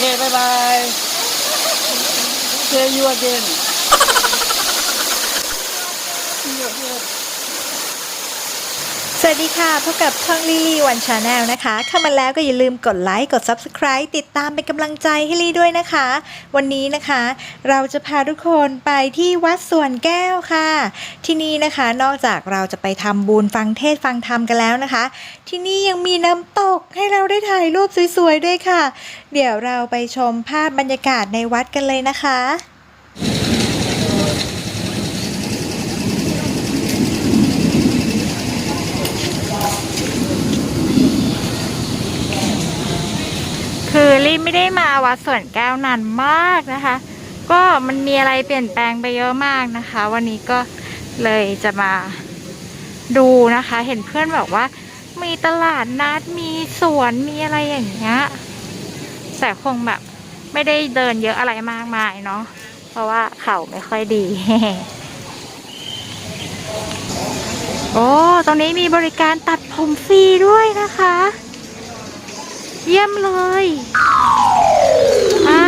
เคบายบายเจอ you again See you again สวัสดีค่ะ พบกับช่องลิลี่วันชาแนลนะคะ เข้ามาแล้วก็อย่าลืมกดไลค์กด Subscribe ติดตามเป็นกำลังใจให้ลี่ด้วยนะคะ วันนี้นะคะ เราจะพาทุกคนไปที่วัดสวนแก้วค่ะ ที่นี่นะคะนอกจากเราจะไปทำบุญฟังเทศฟังธรรมกันแล้วนะคะ ที่นี่ยังมีน้ำตกให้เราได้ถ่ายรูปสวยๆด้วยค่ะ เดี๋ยวเราไปชมภาพบรรยากาศในวัดกันเลยนะคะ ไม่ได้มาวัดสวนแก้วนานมากนะคะ ก็มันมีอะไรเปลี่ยนแปลงไปเยอะมากนะคะ วันนี้ก็เลยจะมาดูนะคะ เห็นเพื่อนบอกว่า มีตลาดนัดมีสวนมีอะไรอย่างเงี้ยแต่คงแบบไม่ได้เดินเยอะอะไรมากมายเนาะเพราะว่าเข่าไม่ค่อยดีโอ้ ตรงนี้มีบริการตัดผมฟรีด้วยนะคะ เยี่ยมเลยอ่า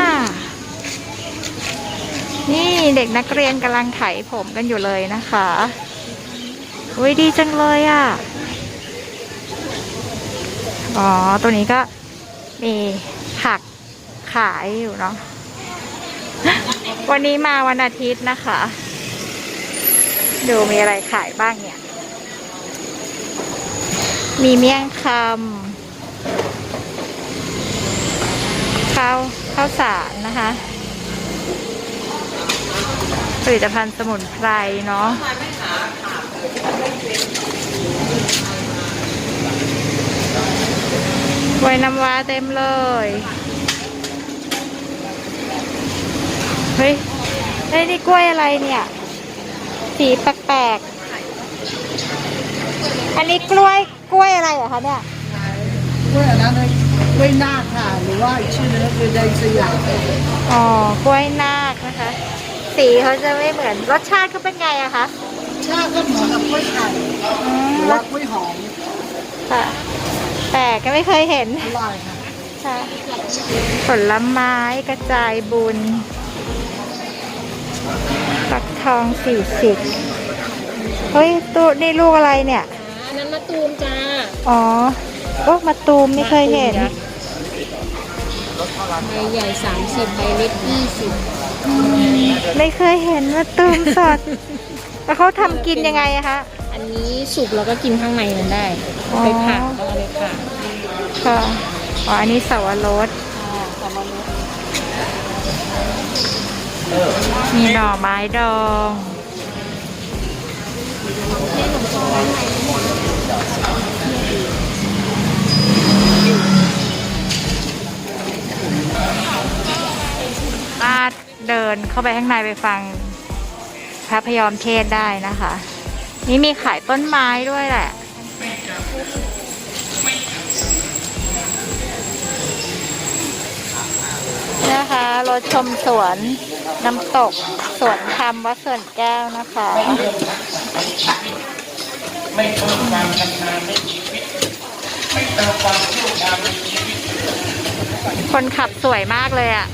นี่เด็กนักเรียนกำลังไถผมกันอยู่เลยนะคะอุ้ยดีจังเลยอะ่ะ อ๋อ ตัวนี้ก็มีผักขายอยู่เนาะ วันนี้มาวันอาทิตย์นะคะ ดูมีอะไรขายบ้างเนี่ย มีเมี่ยงคำ ข้าวข้าวสารนะคะ ผลิตภัณฑ์สมุนไพรเนาะกล้วยน้ำว้าเต็มเลย เฮ้ยเฮ้นี่กล้วยอะไรเนี่ย สีแปลกๆ อันนี้กล้วยกล้วยอะไรเหรอคะเนี่ย กล้วยอันนั้นเลยกล้วยนาคค่ะ หรือว่าอีกชื่อนึงก็คือไดสยามอ๋อกล้วยนาคนะคะ สีเขาจะไม่เหมือนรสชาติเขาเป็นไงอะคะชาก็เหมือนกับกล้วยไข่อืมหรือว่ากล้วยหอมค่ะแต่ก็ไม่เคยเห็นอร่อยค่ะค่ะผลไม้กระจายบุญปักทองสี่สิบเฮ้ยตู้นี่ลูกอะไรเนี่ยอันนั้นมะตูมจ้า อ๋อ โอ้มาตูมไม่เคยเห็น ใบใหญ่สามสิบใบเล็กยี่สิบไม่เคยเห็นมาตูมสด แล้วเขาทำกินยังไงอะคะอันนี้สุกแล้วก็กินข้างในมันได้อ๋อ ไปผ่าต้องเอาไปผ่าค่ะอ๋ออันนี้สวรสแต่มันมีหน่อไม้ดองอา เดินเข้าไปข้างในไปฟังพระพยอมเทศได้นะคะ นี่มีขายต้นไม้ด้วยแหละ นะคะรถชมสวนน้ำตกสวนธรรมวัดสวนแก้วนะคะคนขับสวยมากเลยอะ่ะ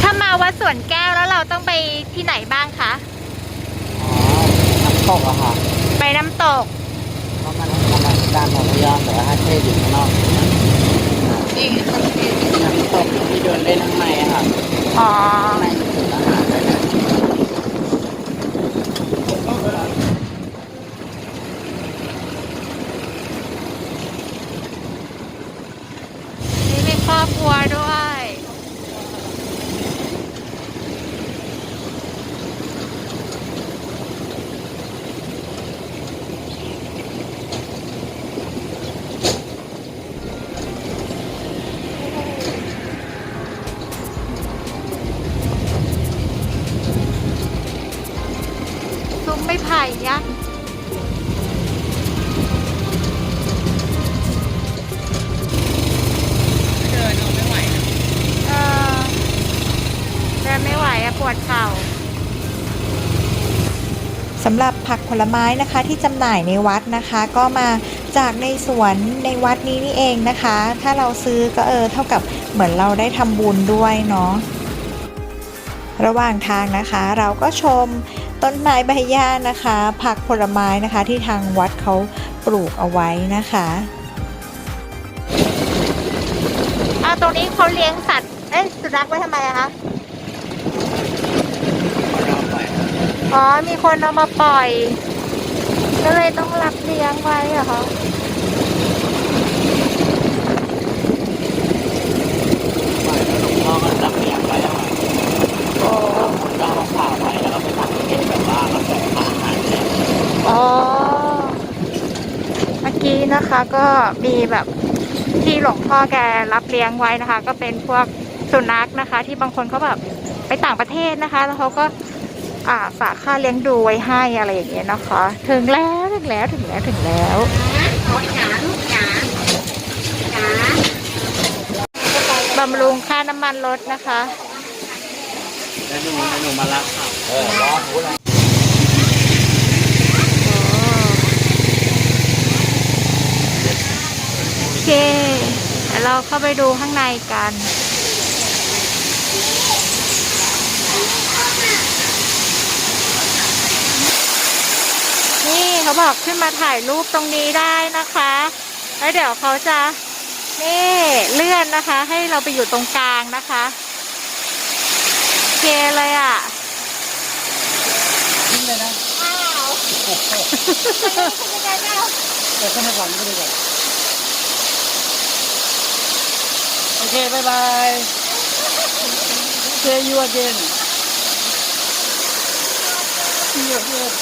ถ้ามา วัดสวนแก้วแล้วเราต้องไปที่ไหนบ้างคะน้ำตกอะค่ะไปน้ำตกเพราะมันทำมาการของพยอมแต่ว่าให้เทศอยู่ข้างนอกน้ำตกที่เดินเล่นข้างในอะค่ะอ๋อข้างในมีจุดอาหารด้วยนะ ยักษ์เดินเอาไม่ไหวนะเออปวดเข่า สำหรับผักผลไม้นะคะที่จำหน่ายในวัดนะคะ ก็มาจากในสวนในวัดนี้นี่เองนะคะ ถ้าเราซื้อก็เออเท่ากับเหมือนเราได้ทำบุญด้วยเนาะ ระหว่างทางนะคะ เราก็ชมต้นไม้ใบหญ้านะคะ ผักผลไม้นะคะที่ทางวัดเขาปลูกเอาไว้นะคะอ้าวตรงนี้เขาเลี้ยงสัตว์ เอ๊ะสุนัขไว้ทำไมอะคะ อ๋อ มีคนเอามาปล่อย ก็เลยต้องรับเลี้ยงไว้เหรอคะ หลวงพ่อก็จับเลี้ยงไว้แล้ว โอ้ ก็เอาข่าวไว้แล้วก็ไปทำเป็นแบบว่าเราส่งอาหารเนี่ย อ๋อ เมื่อ กี้นะคะก็มีแบบที่หลวงพ่อแกรับเลี้ยงไว้นะคะ ก็เป็นพวกสุนัขนะคะ ที่บางคนเขาแบบไปต่างประเทศนะคะ แล้วเขาก็อ่าฝากค่าเลี้ยงดูไว้ให้อะไรอย่างเงี้ยนะคะ ถึงแล้วถึงแล้วถึงแล้วถึงแล้วบำรุงค่าน้ำมันรถนะคะแล้วหนูแล้วหนูมารับข่าวเออรอรู้แล้ว โอ เคเดี๋ยวเราเข้าไปดูข้างในกัน นี่เขาบอกขึ้นมาถ่ายรูปตรงนี้ได้นะคะ แล้วเดี๋ยวเขาจะนี่เลื่อนนะคะ ให้เราไปอยู่ตรงกลางนะคะโอเคเลยอะทิ้งเลยนะเดี๋ยวขึ้นไปก่อนขึ้นไปก่อน โอเคบายบาย See you again See you again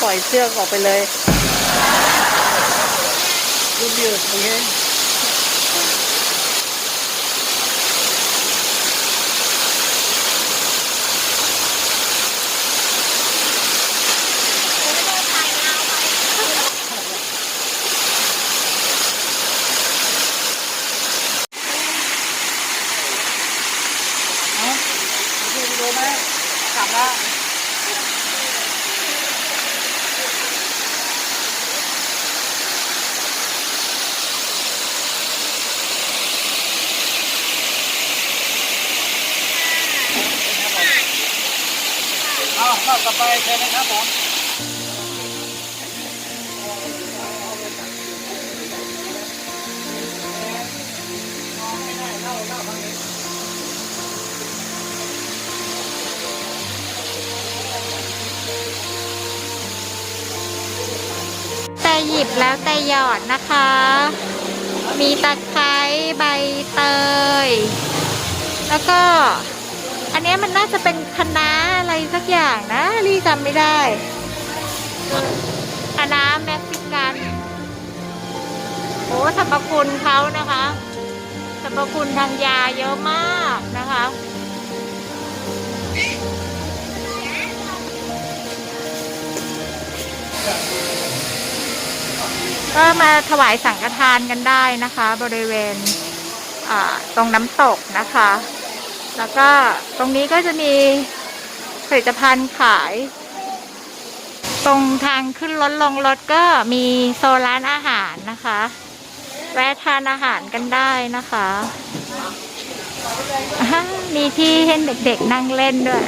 ปล่อยเชือกออกไปเลยยืดยืดโอเค เอาโอเคดูไหมกลับแล้ว เอารอบต่อไปเชิญนะครับผม หยิบแล้วแต่หยอดนะคะ มีตะไคร้ใบเตย แล้วก็อันนี้มันน่าจะเป็นคะน้าอะไรสักอย่างนะรี่จำไม่ได้คะน้าเม็กซิกันโอ้สรรพคุณเขานะคะสรรพคุณทางยาเยอะมากนะคะ ก็มาถวายสังฆทานกันได้นะคะ บริเวณตรงน้ำตกนะคะ แล้วก็ตรงนี้ก็จะมีผลิตภัณฑ์ขาย ตรงทางขึ้นรถลงรถก็มีโซนร้านอาหารนะคะ แวะทานอาหารกันได้นะคะ มีที่ให้เด็กๆนั่งเล่นด้วย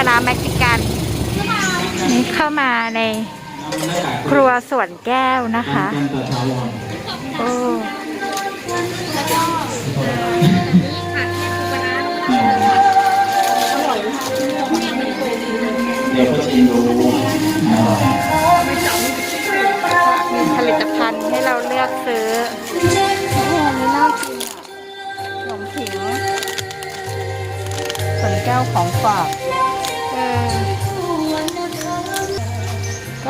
ต้นคะน้าเม็กซิกัน นี่เข้ามาในครัวสวนแก้วนะคะโอ้เดี๋ยวก็ชิมดูมีผลิตภัณฑ์ให้เราเลือกซื้อนี่น่ากินอะขนมผิงสวนแก้วของฝาก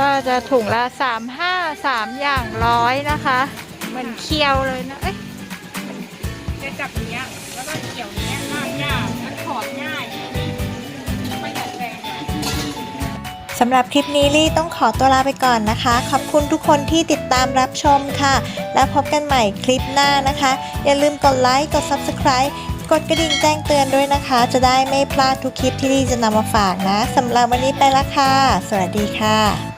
ก็จะถุงละสามห้าสามอย่างร้อยนะคะเหมือนเคียวเลยนะเอ้ยจะจับเนี้ยแล้วก็เกี่ยวเนี้ยลากยากมันถอดง่ายไม่ดัดแปลงอะสำหรับคลิปนี้ลี่ต้องขอตัวลาไปก่อนนะคะ ขอบคุณทุกคนที่ติดตามรับชมค่ะ แล้วพบกันใหม่คลิปหน้านะคะ อย่าลืมกดไลค์กด Subscribe กดกระดิ่งแจ้งเตือนด้วยนะคะ จะได้ไม่พลาดทุกคลิปที่ลี่จะนำมาฝากนะสำหรับวันนี้ไปละค่ะ สวัสดีค่ะ